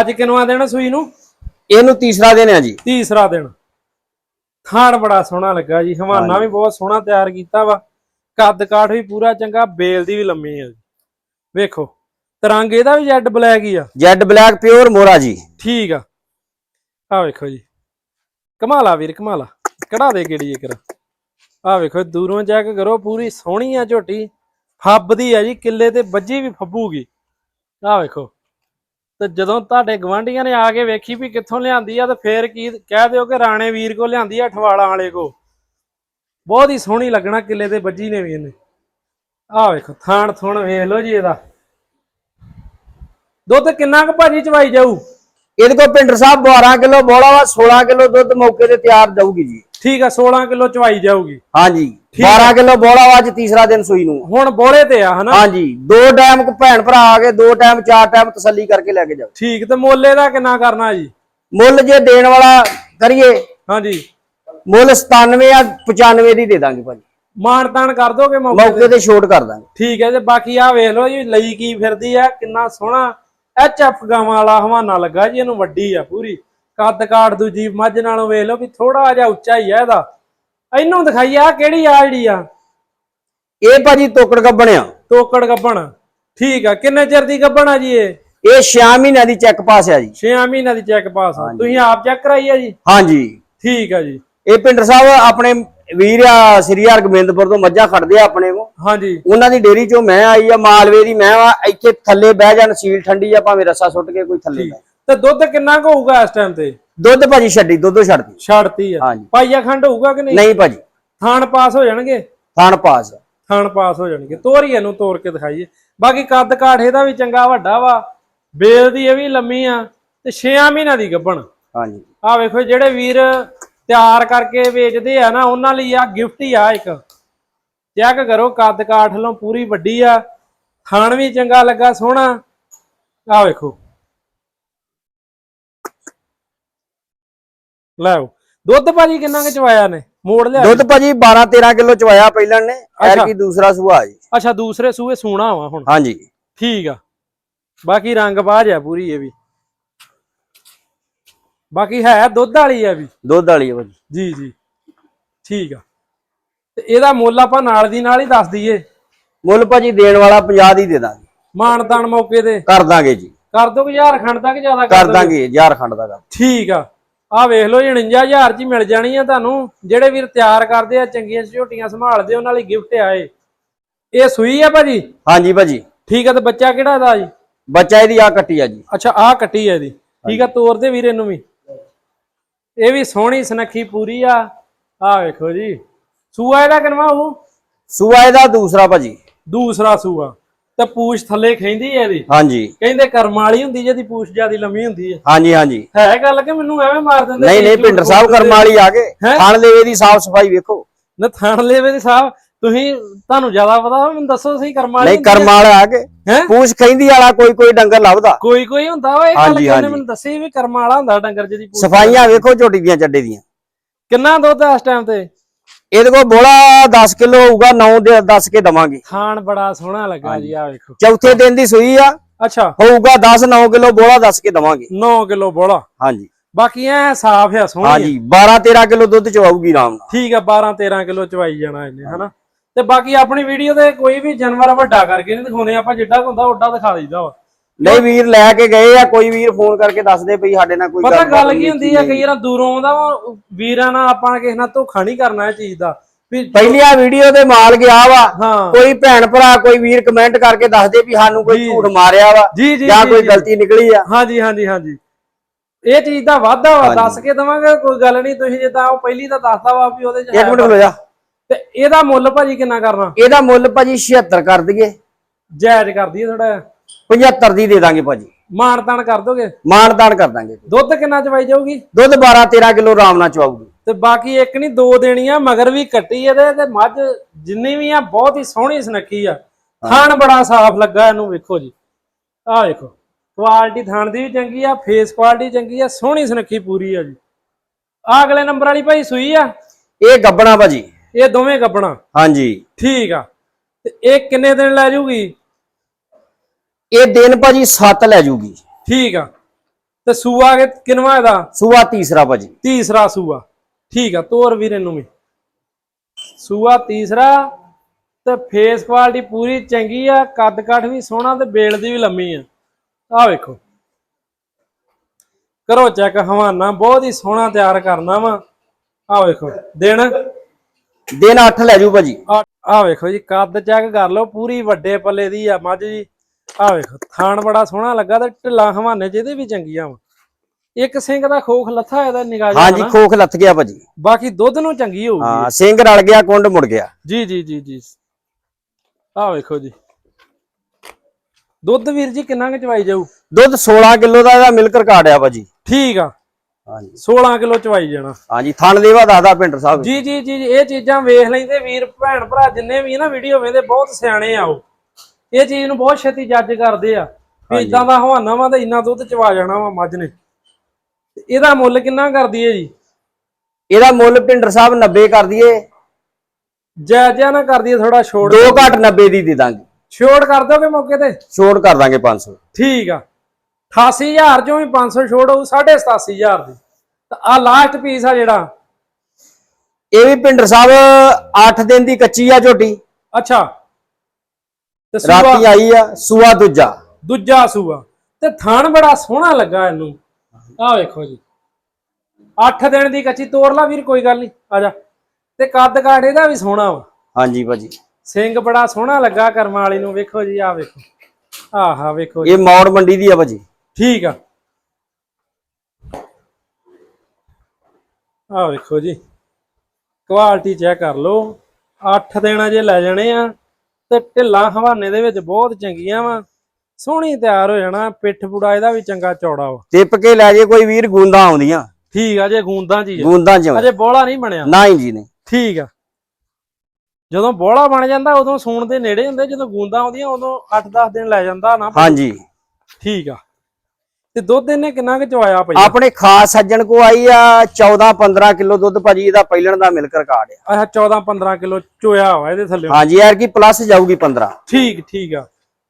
Speaker 1: ਅੱਜ ਕਿਨਵਾ ਦੇਣਾ ਸੂਈ ਨੂੰ?
Speaker 2: ਇਹਨੂੰ ਤੀਸਰਾ ਦਿਨ ਆ ਜੀ।
Speaker 1: ਤੀਸਰਾ ਦਿਨ। ਥਾਣ ਬੜਾ ਸੋਹਣਾ ਲੱਗਾ ਜੀ। ਹਵਾਨਾ ਵੀ ਬਹੁਤ ਸੋਹਣਾ ਤਿਆਰ ਕੀਤਾ ਵਾ। ਕੱਦ ਕਾਠ ਵੀ ਪੂਰਾ ਚੰਗਾ ਬੇਲ ਦੀ ਵੀ ਲੰਮੀ ਆ ਜੀ। ਵੇਖੋ ਤਰੰਗ ਇਹਦਾ ਵੀ ਜੈਡ ਬਲੈਕ ਹੀ ਆ।
Speaker 2: ਜੈਡ ਬਲੈਕ ਪਿਓਰ ਮੋਰਾ ਜੀ।
Speaker 1: ਠੀਕ ਆ। ਆ ਵੇਖੋ ਜੀ। ਕਮਾਲਾ ਵੀਰ ਕਮਾਲਾ ਕਢਾ ਦੇ ਕਿਹੜੀ ਇੱਕ ਆ ਵੇਖੋ ਦੂਰੋਂ ਚੈੱਕ ਕਰੋ ਪੂਰੀ ਸੋਹਣੀ ਆ ਝੋਟੀ। ਫੱਬਦੀ ਆ ਜੀ ਕਿੱਲੇ ਤੇ ਵੱਜੀ ਵੀ ਫੱਬੂਗੀ। ਆ ਵੇਖੋ। ਤੇ ਜਦੋਂ ਤੁਹਾਡੇ ਗਵਾਂਢੀਆਂ ਨੇ ਆ ਕੇ ਵੇਖੀ ਵੀ ਕਿੱਥੋਂ ਲਿਆਂਦੀ ਆ ਤੇ ਫੇਰ ਕੀ ਕਹਿ ਦਿਓ ਕਿ ਰਾਣੇ ਵੀਰ ਕੋ ਲਿਆਂਦੀ ਆ ਠਵਾਲਾ ਵਾਲੇ ਕੋ ਬਹੁਤ ਹੀ ਸੋਹਣੀ ਲੱਗਣਾ ਕਿੱਲੇ ਤੇ ਵੱਜੀ ਨੇ ਵੀ ਇਹਨੇ। ਆ ਵੇਖੋ ਥਾਣ ਥੁਣ ਵੇਖ ਲਓ ਜੀ ਇਹਦਾ। ਦੁੱਧ ਕਿੰਨਾ ਕੁ ਭਾਜੀ ਚਵਾਈ ਜਾਊ?
Speaker 2: ਇਹਦੇ ਕੋਲ ਪਿੰਡਰ ਸਾਹਿਬ 12 ਕਿਲੋ ਬੋਲਾ ਵਾ 16 ਕਿਲੋ ਦੁੱਧ ਮੌਕੇ ਤੇ ਤਿਆਰ ਦਊਗੀ ਜੀ।
Speaker 1: ਠੀਕ ਆ 16 ਕਿਲੋ ਚਵਾਈ ਜਾਊਗੀ।
Speaker 2: ਹਾਂਜੀ
Speaker 1: ਠੀਕ
Speaker 2: 12 ਕਿਲੋ ਬੋਲਾ ਵਾ ਅੱਜ ਤੀਸਰਾ ਦਿਨ ਸੂਈ ਨੂੰ।
Speaker 1: ਹੁਣ ਬੋਲੇ ਤੇ ਆ ਹਨਾ?
Speaker 2: ਹਾਂਜੀ ਦੋ ਟਾਈਮ ਕੋ ਭੈਣ ਭਰਾ ਆ ਕੇ ਦੋ ਟਾਈਮ ਚਾਰ ਟਾਈਮ ਤਸੱਲੀ ਕਰਕੇ ਲੈ ਕੇ ਜਾਓ।
Speaker 1: ਠੀਕ ਤੇ ਮੋਲੇ ਦਾ ਕਿੰਨਾ ਕਰਨਾ ਜੀ?
Speaker 2: ਮੁੱਲ ਜੇ ਦੇਣ ਵਾਲਾ ਕਰੀਏ
Speaker 1: ਹਾਂਜੀ।
Speaker 2: ਮੁੱਲ 97 ਆ 95 ਦੀ ਦੇ ਦਾਂਗੇ ਭਾਜੀ।
Speaker 1: ਮਾਣ ਤਾਣ ਕਰ ਦੋਗੇ ਮੌਕੇ
Speaker 2: ਮੌਕੇ ਤੇ? ਛੋਟ ਕਰ ਦਾਂਗੇ।
Speaker 1: ਠੀਕ ਹੈ ਤੇ ਬਾਕੀ ਆ ਵੇਖ ਲਓ ਜੀ ਲਈ ਕੀ ਫਿਰਦੀ ਆ ਕਿੰਨਾ ਸੋਹਣਾ ਐਚ ਐਫ ਗਾਵਾਂ ਵਾਲਾ ਹਵਾਨਾ ਲੱਗਾ ਜੀ ਇਹਨੂੰ ਵੱਡੀ ਆ ਪੂਰੀ। ਕੱਦ ਕਾਠ ਦੂਜੀ ਮੱਝ ਨਾਲੋਂ ਵੇਖ ਲਓ ਵੀ ਥੋੜਾ ਜਿਹਾ ਉੱਚਾ ਹੀ ਆ ਇਹਦਾ। ਇਹਨੂੰ ਦਿਖਾਈ ਆ ਕਿਹੜੀ ਆ ਜਿਹੜੀ ਆ?
Speaker 2: ਇਹ ਭਾਜੀ ਤੋਕੜ ਗੱਬਣਿਆ
Speaker 1: ਤੋਕੜ ਗੱਬਣ। ਠੀਕ ਆ ਕਿੰਨੇ ਚਿਰ ਦੀ ਗੱਬਣ ਆ ਜੀ ਇਹ?
Speaker 2: ਇਹ 6 ਮਹੀਨਿਆਂ ਦੀ ਚੈੱਕ ਪਾਸ ਆ ਜੀ।
Speaker 1: 6 ਮਹੀਨਿਆਂ ਦੀ ਚੈੱਕ ਪਾਸ ਆ। ਤੁਸੀਂ ਆਪ ਚੈੱਕ ਕਰਾਈ ਆ ਜੀ?
Speaker 2: ਹਾਂਜੀ।
Speaker 1: ਠੀਕ ਆ ਜੀ।
Speaker 2: ਇਹ ਪਿੰਡਰ ਸਾਹਿਬ ਆਪਣੇ ਵੀਰ ਆ ਸ੍ਰੀ ਹਰਗੋਬਿੰਦਪੁਰ ਤੋਂ ਮੱਝਾਂ ਖੜਦੇ ਆ ਆਪਣੇ ਕੋ
Speaker 1: ਹਾਂਜੀ।
Speaker 2: ਉਹਨਾਂ ਦੀ ਡੇਰੀ ਚੋਂ ਮੈਂ ਆਈ ਆ ਮਾਲਵੇ ਦੀ ਮੈਂ ਆ ਇੱਥੇ ਥੱਲੇ ਬਹਿ ਜਾਣ ਸੀਲ ਠੰਡੀ ਆ ਭਾਵੇਂ ਰੱਸਾ ਸੁੱਟ ਕੇ ਕੋਈ ਥੱਲੇ ਬਹਿ
Speaker 1: ਤੇ ਦੁੱਧ ਕਿੰਨਾ ਕੁ ਹੋਊਗਾ ਇਸ ਟਾਈਮ ਤੇ?
Speaker 2: ਦੁੱਧ ਭਾਜੀ ਛੱਡੀ ਦੁੱਧੋ ਛੱਡਦੀ
Speaker 1: ਛੱਡਤੀ ਆ।
Speaker 2: ਹਾਂਜੀ।
Speaker 1: ਪਾਈਆ ਖੰਡ ਹੋਊਗਾ ਕਿ ਨਹੀਂ?
Speaker 2: ਨਹੀਂ ਭਾਜੀ।
Speaker 1: ਥਾਣ ਪਾਸ ਹੋ ਜਾਣਗੇ?
Speaker 2: ਥਣ ਪਾਸ
Speaker 1: ਥਾਣ ਪਾਸ ਹੋ ਜਾਣਗੇ। ਤੋਰੀਏ ਨੂੰ ਤੋੜ ਕੇ ਦਿਖਾਈਏ। ਬਾਕੀ ਕੱਦ ਕਾਠ ਇਹਦਾ ਵੀ ਚੰਗਾ ਵੱਡਾ ਵਾ। ਬੇਲ ਦੀ ਇਹ ਵੀ ਲੰਮੀ ਆ ਤੇ 6 ਮਹੀਨਿਆਂ ਦੀ ਗੱਭਣ।
Speaker 2: ਹਾਂਜੀ।
Speaker 1: ਆ ਵੇਖੋ ਜਿਹੜੇ ਵੀਰ ਤਿਆਰ ਕਰਕੇ ਵੇਚਦੇ ਆ ਨਾ ਉਹਨਾਂ ਲਈ ਆ ਗਿਫਟ ਹੀ ਆ ਇੱਕ। ਚੈੱਕ ਕਰੋ ਕੱਦ ਕਾਠ ਵੱਲੋਂ ਪੂਰੀ ਵੱਡੀ ਆ। ਥਾਣ ਵੀ ਚੰਗਾ ਲੱਗਾ ਸੋਹਣਾ। ਆ ਵੇਖੋ। ਲੈ ਆਓ। ਦੁੱਧ ਭਾਜੀ ਕਿੰਨਾ ਕੁ ਚਵਾਇਆ ਨੇ? ਮੋੜ ਲਿਆ।
Speaker 2: ਦੁੱਧ ਭਾਜੀ 12 13 ਕਿਲੋ ਚਵਾਇਆ ਪਹਿਲਾਂ ਨੇ ਐਰ ਕੀ ਦੂਸਰਾ ਸੁਭਾਅ ਜੀ।
Speaker 1: ਅੱਛਾ ਦੂਸਰੇ ਸੂਏ ਸੂਣਾ ਵਾ ਹੁਣ।
Speaker 2: ਹਾਂਜੀ।
Speaker 1: ਠੀਕ ਆ। ਬਾਕੀ ਰੰਗ ਬਾਜ ਆ ਪੂਰੀ ਇਹ ਵੀ। ਬਾਕੀ ਹੈ ਦੁੱਧ ਵਾਲੀ ਆ ਵੀ।
Speaker 2: ਦੁੱਧ ਵਾਲੀ ਆ ਭਾਜੀ।
Speaker 1: ਜੀ ਜੀ। ਠੀਕ ਆ। ਤੇ ਇਹਦਾ ਮੁੱਲ ਆਪਾਂ ਨਾਲ ਦੀ ਨਾਲ ਹੀ ਦੱਸ ਦਈਏ।
Speaker 2: ਮੁੱਲ ਭਾਜੀ ਦੇਣ ਵਾਲਾ 50 ਦੀ ਦੇ ਦਾਂਗੇ।
Speaker 1: ਤਾਣ ਮੌਕੇ ਤੇ।
Speaker 2: ਕਰ ਦਾਂਗੇ ਜੀ।
Speaker 1: ਕਰ ਦੋ ਕਿ ਹਜ਼ਾਰ ਖੰਡ ਤੱਕ ਜ਼ਿਆਦਾ
Speaker 2: ਕਰ
Speaker 1: ਦੋਗੇ?
Speaker 2: ਦਾਂਗੇ ਝਾਰਖੰਡ ਦਾ
Speaker 1: ਠੀਕ ਆ। ਆ ਵੇਖ ਲਓ 49000 ਚ ਮਿਲ ਜਾਣੀ ਆ ਤੁਹਾਨੂੰ। ਜਿਹੜੇ ਵੀਰ ਤਿਆਰ ਕਰਦੇ ਆ ਚੰਗੀਆਂ ਝੋਟੀਆਂ ਸੰਭਾਲਦੇ ਉਹਨਾਂ ਲਈ ਗਿਫਟ ਆਏ ਇਹ। ਸੂਈ ਆ ਭਾਜੀ?
Speaker 2: ਹਾਂਜੀ ਭਾਜੀ।
Speaker 1: ਠੀਕ ਆ ਤੇ ਬੱਚਾ ਕਿਹੜਾ ਇਹਦਾ ਜੀ?
Speaker 2: ਬੱਚਾ ਇਹਦੀ ਆ ਕੱਟੀ ਆ ਜੀ।
Speaker 1: ਅੱਛਾ ਆ ਕੱਟੀ ਹੈ ਇਹਦੀ। ਠੀਕ ਆ ਤੋਰ ਦੇ ਵੀਰ ਇਹਨੂੰ ਵੀ। ਇਹ ਵੀ ਸੋਹਣੀ ਸੁਨੱਖੀ ਪੂਰੀ ਆ। ਆ ਵੇਖੋ ਜੀ। ਸੂਆ ਇਹਦਾ ਕਿਨਵਾ ਉਹ?
Speaker 2: ਸੂਆ ਇਹਦਾ ਦੂਸਰਾ ਭਾਜੀ।
Speaker 1: ਦੂਸਰਾ ਸੂਆ। ਤੇ ਪੂਛ ਥੱਲੇ ਖੈਂਦੀ ਹੈ ਇਹਦੀ?
Speaker 2: ਹਾਂਜੀ।
Speaker 1: ਕਹਿੰਦੇ ਕਰਮ ਵਾਲੀ ਹੁੰਦੀ ਜਿਹਦੀ ਪੂਛ ਜਿਆਦੀ ਲੰਮੀ ਹੁੰਦੀ ਹੈ
Speaker 2: ਹਾਂਜੀ ਹਾਂਜੀ।
Speaker 1: ਹੈ ਗੱਲ ਕਿ ਮੈਨੂੰ ਐਵੇਂ ਮਾਰ ਦਿੰਦੇ
Speaker 2: ਨਹੀਂ ਨਹੀਂ ਪਿੰਡਰ ਸਾਹਿਬ। ਕਰਮ ਵਾਲੀ ਆ ਕੇ।
Speaker 1: ਹੈਂ?
Speaker 2: ਥਣ ਲੇਵੇ ਦੀ ਸਾਫ਼ ਸਫ਼ਾਈ ਵੇਖੋ।
Speaker 1: ਨਾ ਥਣ ਲੇਵੇ ਦੀ ਸਾਹਿਬ ਤੁਸੀਂ ਤੁਹਾਨੂੰ ਜ਼ਿਆਦਾ ਪਤਾ ਮੈਨੂੰ ਦੱਸੋ ਸਹੀ ਕਰਮ ਵਾਲੀ
Speaker 2: ਨਹੀਂ ਕਰਮ ਵਾਲਾ ਆ ਕੇ।
Speaker 1: ਹੈ?
Speaker 2: ਪੂਛ ਖੈਂਦੀ ਵਾਲਾ ਕੋਈ ਕੋਈ ਡੰਗਰ ਲੱਭਦਾ।
Speaker 1: ਕੋਈ ਕੋਈ ਹੁੰਦਾ ਵਾ ਇਹ ਗੱਲ ਕਿਹਨੇ। ਮੈਨੂੰ ਦੱਸੀ ਵੀ ਕਰਮ ਵਾਲਾ ਹੁੰਦਾ ਡੰਗਰ ਜਿਹਦੀ ਪੂਛ-
Speaker 2: ਸਫਾਈਆਂ ਵੇਖੋ ਝੋਟੀ ਦੀਆਂ ਚੱਡੇ ਦੀਆਂ।
Speaker 1: ਕਿੰਨਾ ਦੁੱਧ ਆ ਇਸ ਟਾਈਮ ਤੇ?
Speaker 2: ਇਹਦੇ ਕੋਲ ਬੋਲਾ 10 ਕਿਲੋ ਹੋਊਗਾ 9 ਦੇ 10 ਕੇ ਦਵਾਂਗੇ।
Speaker 1: ਖਾਣ ਬੜਾ ਸੋਹਣਾ ਲੱਗਾ ਜੀ ਆ ਵੇਖੋ।
Speaker 2: ਚੌਥੇ ਦਿਨ ਦੀ ਸੂਈ ਆ।
Speaker 1: ਅੱਛਾ।
Speaker 2: ਹੋਊਗਾ 10 9 ਕਿਲੋ ਬੋਲਾ 10 ਕੇ ਦਵਾਂਗੇ।
Speaker 1: 9 ਕਿਲੋ ਬੋਲਾ।
Speaker 2: ਹਾਂਜੀ।
Speaker 1: ਬਾਕੀ ਐ ਸਾਫ਼ ਆ ਸੋਹਣੀ।
Speaker 2: ਹਾਂਜੀ 12 13 ਕਿਲੋ ਦੁੱਧ ਚਵਾਊਗੀ ਆਰਾਮ ਨਾਲ।
Speaker 1: ਠੀਕ ਆ 12 13 ਕਿਲੋ ਚਵਾਈ ਜਾਣਾ ਇਹਨੇ ਹਨਾ? ਤੇ ਬਾਕੀ ਆਪਣੀ ਵੀਡੀਓ ਤੇ ਕੋਈ ਵੀ ਜਾਨਵਰ ਵੱਡਾ ਕਰਕੇ ਨਹੀਂ ਦਿਖਾਉਣੇ ਆਪਾਂ ਜਿੱਡਾ ਹੁੰਦਾ ਓਡਾ ਦਿਖਾ ਦਈਦਾ ਵਾ।
Speaker 2: ਨਹੀਂ ਵੀਰ ਲੈ ਕੇ ਗਏ ਆ ਕੋਈ ਵੀਰ ਫੋਨ ਕਰਕੇ ਦੱਸਦੇ ਪਈ ਸਾਡੇ ਨਾਲ ਕੋਈ
Speaker 1: ਪਤਾ ਗੱਲ ਕੀ ਹੁੰਦੀ ਆ ਕਈ ਵਾਰ ਦੂਰੋਂ ਆਉਂਦਾ ਵਾ ਵੀਰਾਂ ਨਾਲ ਆਪਾਂ ਕਿਸੇ ਨਾਲ ਧੋਖਾ ਨਹੀਂ ਕਰਨਾ ਇਹ ਚੀਜ਼ ਦਾ। ਵੀ
Speaker 2: ਪਹਿਲੀਆਂ ਵੀਡੀਓ ਤੇ ਮਾਲ ਗਿਆ ਵਾ ਕੋਈ ਭੈਣ ਭਰਾ ਕੋਈ ਵੀਰ ਕਮੈਂਟ ਕਰਕੇ ਦੱਸਦੇ ਵੀ ਸਾਨੂੰ ਕੋਈ
Speaker 1: ਜੀ।
Speaker 2: ਝੂਠ ਮਾਰਿਆ ਵਾ
Speaker 1: ਜੀ ਜੀ
Speaker 2: ਜਾਂ
Speaker 1: ਜੀ,
Speaker 2: ਕੋਈ
Speaker 1: ਜੀ।
Speaker 2: ਗਲਤੀ ਨਿਕਲੀ ਆ।
Speaker 1: ਹਾਂਜੀ ਹਾਂਜੀ ਹਾਂਜੀ। ਇਹ ਚੀਜ਼ ਦਾ ਵਾਧਾ ਵਾ ਦੱਸ ਕੇ ਦਵਾਂਗੇ ਕੋਈ ਗੱਲ ਨਹੀਂ ਤੁਸੀਂ ਜਿੱਦਾਂ ਉਹ ਪਹਿਲੀ ਤਾਂ ਦੱਸਦਾ ਵਾ ਵੀ ਉਹਦੇ ਚ
Speaker 2: ਇੱਕ ਮਿੰਟ ਖਲੋ ਜਾ।
Speaker 1: ਤੇ ਇਹਦਾ ਮੁੱਲ ਭਾਜੀ ਕਿੰਨਾ ਕਰਨਾ?
Speaker 2: ਇਹਦਾ ਮੁੱਲ ਭਾਜੀ 76 ਕਰ ਦਈਏ।
Speaker 1: ਜਾਇਜ਼ ਕਰ ਦਈਏ ਥੋੜਾ
Speaker 2: 75 ਦੀ ਦੇ ਦਾਂਗੇ ਭਾਜੀ।
Speaker 1: ਮਾਣ ਤਾਣ ਕਰ ਦੋਗੇ?
Speaker 2: ਮਾਨਦਾਨ ਕਰ ਦਾਂਗੇ।
Speaker 1: ਦੁੱਧ ਕਿੰਨਾ ਚਵਾਈ ਜਾਊਗੀ?
Speaker 2: ਦੁੱਧ 12 13 ਕਿਲੋ ਆਰਾਮ ਨਾਲ ਚਵਾਊਗੀ।
Speaker 1: ਤੇ ਬਾਕੀ ਇੱਕ ਨਹੀਂ ਦੋ ਦੇਣੀਆਂ ਮਗਰ ਵੀ ਕੱਟੀ ਇਹਦੇ ਤੇ ਮੱਝ ਜਿੰਨੀ ਵੀ ਆ ਬਹੁਤ ਹੀ ਸੋਹਣੀ ਸੁਨੱਖੀ ਆ। ਥਾਣ ਬੜਾ ਸਾਫ਼ ਲੱਗਾ ਇਹਨੂੰ ਵੇਖੋ ਜੀ। ਆਹ ਵੇਖੋ ਕੁਆਲਿਟੀ ਥਾਣ ਦੀ ਵੀ ਚੰਗੀ ਆ ਫੇਸ ਕੁਆਲਿਟੀ ਚੰਗੀ ਆ ਸੋਹਣੀ ਸੁਨੱਖੀ ਪੂਰੀ ਆ ਜੀ। ਆਹ ਅਗਲੇ ਨੰਬਰ ਵਾਲੀ ਭਾਈ ਸੂਈ ਆ?
Speaker 2: ਇਹ ਗੱਬਣਾ ਭਾਜੀ।
Speaker 1: ਇਹ ਦੋਵੇਂ ਗੱਬਣਾ?
Speaker 2: ਹਾਂਜੀ।
Speaker 1: ਠੀਕ ਆ। ਤੇ ਇਹ ਕਿੰਨੇ ਦਿਨ ਲੈ ਜੂਗੀ?
Speaker 2: ਇਹ ਦਿਨ ਭਾਜੀ 7 ਲੈ ਜੂਗੀ।
Speaker 1: ਠੀਕ ਆ। ਤੇ ਸੂਆ ਕਿਨਵਾ ਇਹਦਾ?
Speaker 2: ਸੂਆ ਤੀਸਰਾ ਭਾਜੀ।
Speaker 1: ਤੀਸਰਾ ਸੂਆ। ਠੀਕ ਆ ਤੋਰ ਵੀਰ ਇਹਨੂੰ ਵੀ। ਸੂਆ ਤੀਸਰਾ ਤੇ ਫੇਸ ਕੁਆਲਿਟੀ ਪੂਰੀ ਚੰਗੀ ਆ ਕੱਦ ਕਾਠ ਵੀ ਸੋਹਣਾ ਤੇ ਬੇਲ ਦੀ ਵੀ ਲੰਮੀ ਆ। ਆਹ ਵੇਖੋ। ਕਰੋ ਚੈੱਕ ਹਵਾਨਾ ਬਹੁਤ ਹੀ ਸੋਹਣਾ ਤਿਆਰ ਕਰਨਾ ਵਾ। ਆਹ ਵੇਖੋ ਦਿਨ?
Speaker 2: ਦਿਨ 8 ਲੈ ਜੂ ਭਾਜੀ।
Speaker 1: ਆ ਵੇਖੋ ਜੀ ਕੱਦ ਚੈੱਕ ਕਰ ਲਓ ਪੂਰੀ ਵੱਡੇ ਪੱਲੇ ਦੀ ਆ ਮੱਝ ਜੀ। ਆਹ ਵੇਖੋ ਥਾਣ ਬੜਾ ਸੋਹਣਾ ਲੱਗਾ ਤੇ ਢਿੱਲਾਂ ਹਵਾਨੇ ਜਿਹਦੇ ਵੀ ਚੰਗੀਆਂ ਵਾ। ਇੱਕ ਸਿੰਘ ਦਾ ਖੋਖ ਲੱਥਾ ਇਹਦਾ ਨਿਗਾਹ
Speaker 2: ਹਾਂਜੀ
Speaker 1: ਨਾ।
Speaker 2: ਖੋਖ ਲੱਥ ਗਿਆ ਭਾਜੀ।
Speaker 1: ਬਾਕੀ ਦੁੱਧ ਨੂੰ ਚੰਗੀ ਹੋਊਗੀ।
Speaker 2: ਹਾਂ ਸਿੰਘ ਰਲ ਗਿਆ ਕੁੰਡ ਮੁੜ ਗਿਆ।
Speaker 1: ਜੀ ਜੀ ਜੀ ਜੀ। ਆਹ ਵੇਖੋ ਜੀ। ਦੁੱਧ ਵੀਰ ਜੀ ਕਿੰਨਾ ਕੁ ਚਵਾਈ ਜਾਊ?
Speaker 2: ਦੁੱਧ 16 ਕਿਲੋ ਦਾ ਇਹਦਾ ਮਿਲਕ ਰਿਕਾਰਡ ਆ ਭਾਜੀ।
Speaker 1: ਠੀਕ ਆ।
Speaker 2: ਹਾਂਜੀ।
Speaker 1: 16 ਕਿਲੋ ਚਵਾਈ ਜਾਣਾ।
Speaker 2: ਹਾਂਜੀ ਥਣ ਦੇਵਾ ਦੱਸਦਾ ਪਿੰਡਰ ਸਾਹਿਬ।
Speaker 1: ਜੀ ਜੀ ਜੀ ਜੀ, ਇਹ ਚੀਜ਼ਾਂ ਵੇਖ ਲੈਂਦੇ ਵੀਰ ਭੈਣ ਭਰਾ ਜਿੰਨੇ ਵੀ ਨਾ ਵੀਡੀਓ ਵੇਖਦੇ ਬਹੁਤ ਸਿਆਣੇ ਆ ਉਹ। ਇਹ ਚੀਜ਼ ਨੂੰ ਬਹੁਤ ਛੇਤੀ ਜੱਜ ਕਰਦੇ ਆ ਵੀ ਇਦਾਂ ਦਾ ਹਵਾਨਾ ਵਾ ਤੇ ਇੰਨਾ ਦੁੱਧ ਚਵਾ ਜਾਣਾ ਵਾ ਮੱਝ ਨੇ। ਇਹਦਾ ਮੁੱਲ ਕਿੰਨਾ ਕਰਦੀ ਹੈ ਜੀ?
Speaker 2: ਇਹਦਾ ਮੁੱਲ ਪਿੰਡਰ ਸਾਹਿਬ 90 ਕਰ ਦਈਏ।
Speaker 1: ਜਾਇਜ਼ ਨਾ ਕਰਦੀ ਥੋੜਾ ਛੋੜ
Speaker 2: 2 ਘੱਟ 90 ਦੀ ਦੇ ਦਾਂਗੇ।
Speaker 1: ਛੋੜ ਕਰ ਦੋਗੇ ਮੌਕੇ ਤੇ?
Speaker 2: ਛੋੜ ਕਰ ਦਾਂਗੇ 500
Speaker 1: ਠੀਕ ਆ। 88000 ਚੋਂ ਵੀ 500 ਛੋੜ ਹੋਊ 87500 ਦੀ। ਤਾਂ ਆ ਲਾਸਟ ਪੀਸ ਆ ਜਿਹੜਾ।
Speaker 2: ਇਹ ਵੀ ਪਿੰਡਰ ਸਾਹਿਬ 8 ਦਿਨ ਦੀ ਕੱਚੀ ਆ ਝੋਟੀ।
Speaker 1: ਅੱਛਾ। ਤੇ ਸੂਆ
Speaker 2: ਰਾਤੀ ਆਈ ਆ ਸੂਆ ਦੂਜਾ।
Speaker 1: ਦੂਜਾ ਸੂਆ। ਤੇ ਥਣ ਬੜਾ ਸੋਹਣਾ ਲੱਗਾ ਇਹਨੂੰ। ਆਹ ਵੇਖੋ ਜੀ। 8 ਦਿਨ ਦੀ ਕੱਚੀ ਤੋੜ ਲਾ ਵੀਰ ਕੋਈ ਗੱਲ ਨਹੀਂ। ਆ ਜਾ। ਤੇ ਕੱਦ ਕਾਠ ਇਹਦਾ ਵੀ ਸੋਹਣਾ ਵਾ।
Speaker 2: ਹਾਂਜੀ ਭਾਜੀ।
Speaker 1: ਸਿੰਘ ਬੜਾ ਸੋਹਣਾ ਲੱਗਾ ਕਰਮਾਂ ਵਾਲੀ ਨੂੰ। ਵੇਖੋ ਜੀ ਆਹ ਵੇਖੋ। ਆਹਾ ਵੇਖੋ ਜੀ।
Speaker 2: ਇਹ ਮੌੜ ਮੰਡੀ ਦੀ ਆ ਭਾਜੀ।
Speaker 1: ਠੀਕ ਆ। ਆਹ ਵੇਖੋ ਜੀ। ਕੁਆਲਿਟੀ ਚੈੱਕ ਕਰ ਲਓ। 8 ਦਿਨ ਅਜੇ ਲੈ ਜਾਣੇ ਆ। ਤੇ ਢਿੱਲਾਂ ਹਵਾਨੇ ਦੇ ਵਿੱਚ ਬਹੁਤ ਚੰਗੀਆਂ ਵਾ। ਸੋਹਣੀ ਤਿਆਰ ਹੋ ਜਾਣਾ ਪਿੱਠ ਪੁੜਾ ਇਹਦਾ ਵੀ ਚੰਗਾ ਚੌੜਾ ਵਾ।
Speaker 2: ਟਿਪ ਕੇ ਲੈ ਜੇ ਕੋਈ ਵੀਰ ਗੂੰਦਾਂ ਆਉਂਦੀਆਂ।
Speaker 1: ਠੀਕ ਆ ਜੇ ਗੂੰਦਾਂ ਜੀ
Speaker 2: ਗੂੰਦਾਂ ਚ
Speaker 1: ਅਜੇ ਬੋਲਾ ਨਹੀਂ ਬਣਿਆ।
Speaker 2: ਨਹੀਂ ਜੀ ਨਹੀਂ।
Speaker 1: ਠੀਕ ਆ। ਜਦੋਂ ਬੋਲਾ ਬਣ ਜਾਂਦਾ ਉਦੋਂ ਸੂਣ ਦੇ ਨੇੜੇ ਹੁੰਦੇ ਜਦੋਂ ਗੂੰਦਾਂ ਆਉਂਦੀਆਂ ਉਦੋਂ 8-10 ਦਿਨ ਲੈ ਜਾਂਦਾ ਨਾ।
Speaker 2: ਹਾਂਜੀ।
Speaker 1: ਠੀਕ ਆ। ਤੇ ਦੁੱਧ ਇਹਨੇ ਕਿੰਨਾ ਕੁ ਚਵਾਇਆ ਭਾਈ?
Speaker 2: ਆਪਣੇ ਖਾਸ ਸੱਜਣ ਕੋ ਆਈ ਆ 14 15 ਕਿਲੋ ਦੁੱਧ ਭਾਜੀ ਇਹਦਾ ਪਹਿਲਣ ਦਾ ਮਿਲਕ ਰਿਕਾਰਡ ਆ।
Speaker 1: ਅੱਛਾ 14-15 ਕਿਲੋ ਚੋਇਆ ਵਾ ਇਹਦੇ ਥੱਲੇ।
Speaker 2: ਹਾਂਜੀ ਯਾਰ ਕੀ ਪਲੱਸ ਜਾਊਗੀ 15
Speaker 1: ਠੀਕ ਠੀਕ ਆ।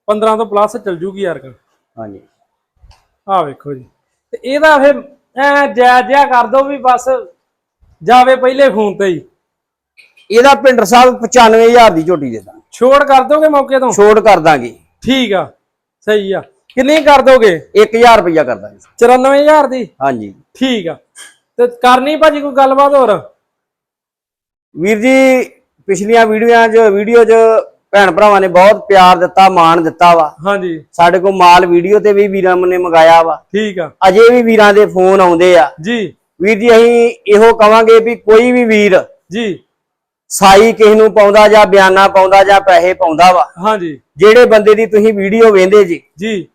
Speaker 1: 15 ਤੋਂ ਪਲੱਸ ਚੱਲ ਜੂਗੀ ਯਾਰ
Speaker 2: ਹਾਂਜੀ।
Speaker 1: ਆਹ ਵੇਖੋ ਜੀ। ਤੇ ਇਹਦਾ ਫਿਰ ਐ ਜੈ ਜੈ ਕਰ ਦੋ ਵੀ ਬਸ ਜਾਵੇ ਪਹਿਲੇ ਫੋਨ ਤੇ ਹੀ।
Speaker 2: ਇਹਦਾ ਪਿੰਡਰ ਸਾਹਿਬ 95000 ਦੀ ਝੋਟੀ ਦੇ ਦਾਂਗੇ।
Speaker 1: ਛੋੜ ਕਰ ਦੋਗੇ ਮੌਕੇ ਤੋਂ?
Speaker 2: ਛੋੜ ਕਰ ਦਾਂਗੇ।
Speaker 1: ਠੀਕ ਆ। ਸਹੀ ਆ। ਕਿੰਨੀ ਕਰ ਦੋਗੇ?
Speaker 2: 1000 ਰੁਪਇਆ ਕਰ ਦਾਂਗੇ।
Speaker 1: 94000 ਦੀ?
Speaker 2: ਹਾਂਜੀ।
Speaker 1: ਠੀਕ ਆ। ਤੇ ਕਰਨੀ ਭਾਜੀ ਕੋਈ ਗੱਲਬਾਤ ਹੋਰ?
Speaker 2: ਵੀਰ ਜੀ ਪਿਛਲੀਆਂ ਵੀਡੀਓਆਂ 'ਚ ਵੀਡੀਓ 'ਚ ਭੈਣ ਭਰਾਵਾਂ ਨੇ ਬਹੁਤ ਪਿਆਰ ਦਿੱਤਾ ਮਾਣ ਦਿੱਤਾ ਵਾ।
Speaker 1: ਹਾਂਜੀ।
Speaker 2: ਸਾਡੇ ਕੋਲ ਮਾਲ ਵੀਡੀਓ ਤੇ ਵੀ ਵੀਰਾਂ ਨੇ ਮੰਗਾਇਆ ਵਾ।
Speaker 1: ਠੀਕ ਆ।
Speaker 2: ਅਜੇ ਵੀ ਵੀਰਾਂ ਦੇ ਫੋਨ ਆਉਂਦੇ ਆ।
Speaker 1: ਜੀ।
Speaker 2: ਵੀਰ ਜੀ ਅਸੀਂ ਇਹੋ ਕਵਾਂਗੇ ਵੀ ਕੋਈ ਵੀ ਵੀਰ
Speaker 1: ਜੀ।
Speaker 2: ਸਾਈ ਕਿਸੇ ਨੂੰ ਪਾਉਂਦਾ ਜਾਂ ਬਿਆਨਾ ਪਾਉਂਦਾ ਜਾਂ ਪੈਸੇ ਪਾਉਂਦਾ ਵਾ।
Speaker 1: ਹਾਂਜੀ।
Speaker 2: ਜਿਹੜੇ ਬੰਦੇ ਦੀ ਤੁਸੀਂ ਵੀਡੀਓ ਵੇਂਦੇ ਜੀ
Speaker 1: ਜੀ।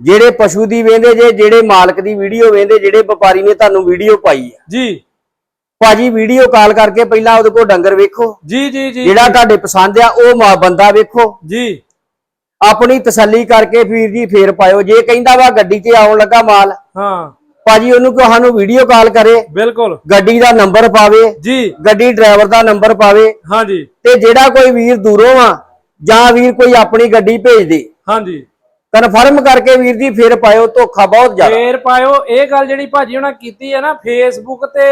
Speaker 2: ਜਿਹੜੇ ਪਸ਼ੂ ਦੀ ਵੇਂਦੇ ਜੇ ਜਿਹੜੇ ਮਾਲਕ ਦੀ ਵੀਡੀਓ ਵੇਂਦੇ ਜਿਹੜੇ ਵਪਾਰੀ ਨੇ ਤੁਹਾਨੂੰ ਵੀਡੀਓ ਪਾਈ ਆ।
Speaker 1: ਜੀ।
Speaker 2: ਭਾਜੀ ਵੀਡੀਓ ਕਾਲ ਕਰਕੇ ਪਹਿਲਾਂ ਉਹਦੇ ਕੋਲ ਡੰਗਰ ਵੇਖੋ।
Speaker 1: ਜੀ ਜੀ ਜੀ
Speaker 2: ਜਿਹੜਾ ਤੁਹਾਡੇ ਪਸੰਦ ਆ ਉਹ ਬੰਦਾ ਵੇਖੋ।
Speaker 1: ਜੀ।
Speaker 2: ਆਪਣੀ ਤਸੱਲੀ ਕਰਕੇ ਵੀਰ ਜੀ ਫੇਰ ਪਾਇਓ। ਜੇ ਕਹਿੰਦਾ ਵਾ ਗੱਡੀ 'ਚ ਆਉਣ ਲੱਗਾ ਮਾਲ
Speaker 1: ਹਾਂ।
Speaker 2: ਭਾਜੀ ਉਹਨੂੰ ਕਹੋ ਸਾਨੂੰ ਵੀਡੀਓ ਕਾਲ ਕਰੇ।
Speaker 1: ਬਿਲਕੁਲ।
Speaker 2: ਗੱਡੀ ਦਾ ਨੰਬਰ ਪਾਵੇ।
Speaker 1: ਜੀ।
Speaker 2: ਗੱਡੀ ਡਰਾਈਵਰ ਦਾ ਨੰਬਰ ਪਾਵੇ।
Speaker 1: ਹਾਂਜੀ
Speaker 2: ਤੇ ਜਿਹੜਾ ਕੋਈ ਵੀਰ ਦੂਰੋਂ ਆ ਜਾਂ ਵੀਰ ਕੋਈ ਆਪਣੀ ਗੱਡੀ ਭੇਜ ਦੇ
Speaker 1: ਹਾਂਜੀ
Speaker 2: ਕਨਫਰਮ ਕਰਕੇ ਵੀਰ ਜੀ ਫੇਰ ਪਾਇਓ ਧੋਖਾ ਬਹੁਤ ਜ਼ਿਆਦਾ।
Speaker 1: ਫੇਰ ਪਾਇਓ। ਇਹ ਗੱਲ ਜਿਹੜੀ ਭਾਜੀ ਉਹਨਾਂ ਕੀਤੀ ਹੈ ਨਾ ਫੇਸਬੁੱਕ ਤੇ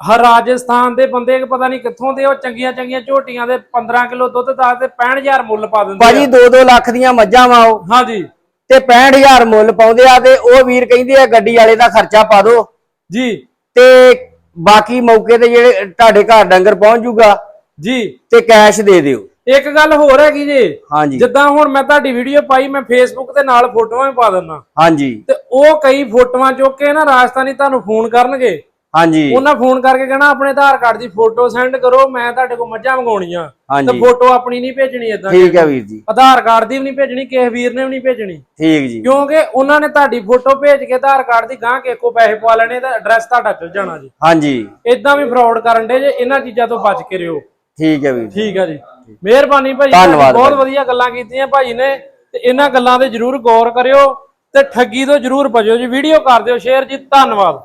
Speaker 1: ਹਰ ਰਾਜਸਥਾਨ ਦੇ ਬੰਦੇ ਪਤਾ ਨਹੀਂ ਕਿੱਥੋਂ ਦੇ ਉਹ ਚੰਗੀਆਂ ਚੰਗੀਆਂ ਝੋਟੀਆਂ ਦੇ 15 ਕਿਲੋ ਦੁੱਧ ਦਾ ਤੇ 65000 ਮੁੱਲ ਪਾ ਦਿੰਦੇ
Speaker 2: ਭਾਜੀ 2-2 ਲੱਖ ਦੀਆਂ ਮੱਝਾਂ ਵਾ ਉਹ
Speaker 1: ਆ। ਹਾਂਜੀ।
Speaker 2: ਤੇ 65000 ਮੁੱਲ ਪਾਉਂਦੇ ਆ ਤੇ ਉਹ ਵੀਰ ਕਹਿੰਦੇ ਆ ਗੱਡੀ ਵਾਲੇ ਦਾ ਖਰਚਾ ਪਾ ਦਿਓ
Speaker 1: ਜੀ।
Speaker 2: ਤੇ ਬਾਕੀ ਮੌਕੇ ਤੇ ਜਿਹੜੇ ਤੁਹਾਡੇ ਘਰ ਡੰਗਰ ਪਹੁੰਚ ਜੂਗਾ
Speaker 1: ਜੀ।
Speaker 2: ਤੇ ਕੈਸ਼ ਦੇ ਦਿਓ।
Speaker 1: ਇੱਕ ਗੱਲ ਹੋਰ ਹੈਗੀ ਜੀ
Speaker 2: ਹਾਂਜੀ।
Speaker 1: ਜਿੱਦਾਂ ਹੁਣ ਮੈਂ ਤੁਹਾਡੀ ਵੀਡੀਓ ਪਾਈ ਮੈਂ ਫੇਸਬੁੱਕ ਤੇ ਨਾਲ ਫੋਟੋਆਂ ਵੀ ਪਾ ਦਿੰਦਾ।
Speaker 2: ਹਾਂਜੀ।
Speaker 1: ਤੇ ਉਹ ਕਈ ਫੋਟੋਆਂ ਚੁੱਕ ਕੇ ਨਾ ਰਾਜਸਥਾਨੀ ਤੁਹਾਨੂੰ ਫੋਨ ਕਰਨਗੇ।
Speaker 2: ਹਾਂਜੀ।
Speaker 1: ਉਹਨਾਂ ਫੋਨ ਕਰਕੇ ਕਹਿਣਾ ਆਪਣੇ ਆਧਾਰ ਕਾਰਡ ਦੀ ਫੋਟੋ ਸੈਂਡ ਕਰੋ ਮੈਂ ਤੁਹਾਡੇ ਕੋਲ ਮੱਝਾਂ ਮੰਗਾਉਣੀਆਂ। ਤੇ ਫੋਟੋ ਆਪਣੀ ਨਹੀਂ ਭੇਜਣੀ ਇਦਾਂ
Speaker 2: ਠੀਕ ਹੈ ਵੀਰ ਜੀ।
Speaker 1: ਆਧਾਰ ਕਾਰਡ ਦੀ ਵੀ ਨਹੀਂ ਭੇਜਣੀ ਕਿਸੇ ਵੀਰ ਨੇ ਵੀ ਨਹੀਂ ਭੇਜਣੀ।
Speaker 2: ਠੀਕ ਜੀ।
Speaker 1: ਕਿਉਂਕਿ ਉਹਨਾਂ ਨੇ ਤੁਹਾਡੀ ਫੋਟੋ ਭੇਜ ਕੇ ਆਧਾਰ ਕਾਰਡ ਦੀ ਗਾਂ ਕੇ ਕੋ ਪੈਸੇ ਪਵਾ ਲੈਣੇ ਤਾਂ ਐਡਰੈਸ ਤੁਹਾਡਾ ਚਲ ਜਾਣਾ ਜੀ।
Speaker 2: ਹਾਂਜੀ।
Speaker 1: ਇਦਾਂ ਵੀ ਫਰਾਡ ਕਰਨ ਦੇ ਜੇ ਇਹਨਾਂ ਚੀਜ਼ਾਂ ਤੋਂ ਬਚ ਕੇ ਰਹੋ।
Speaker 2: ਠੀਕ ਹੈ ਵੀਰ ਜੀ।
Speaker 1: ਠੀਕ ਆ ਜੀ। ਮਿਹਰਬਾਨੀ ਭਾਜੀ
Speaker 2: ਧੰਨਵਾਦ
Speaker 1: ਬਹੁਤ। ਵਧੀਆ ਗੱਲਾਂ ਕੀਤੀਆਂ ਭਾਜੀ ਨੇ ਤੇ ਇਹਨਾਂ ਗੱਲਾਂ ਤੇ ਜਰੂਰ ਗੌਰ ਕਰਿਓ ਤੇ ਠੱਗੀ ਤੋਂ ਜਰੂਰ ਬਚਿਓ ਜੀ ਵੀਡੀਓ ਕਰ ਦਿਓ ਸ਼ੇਅਰ ਜੀ ਧੰਨਵਾਦ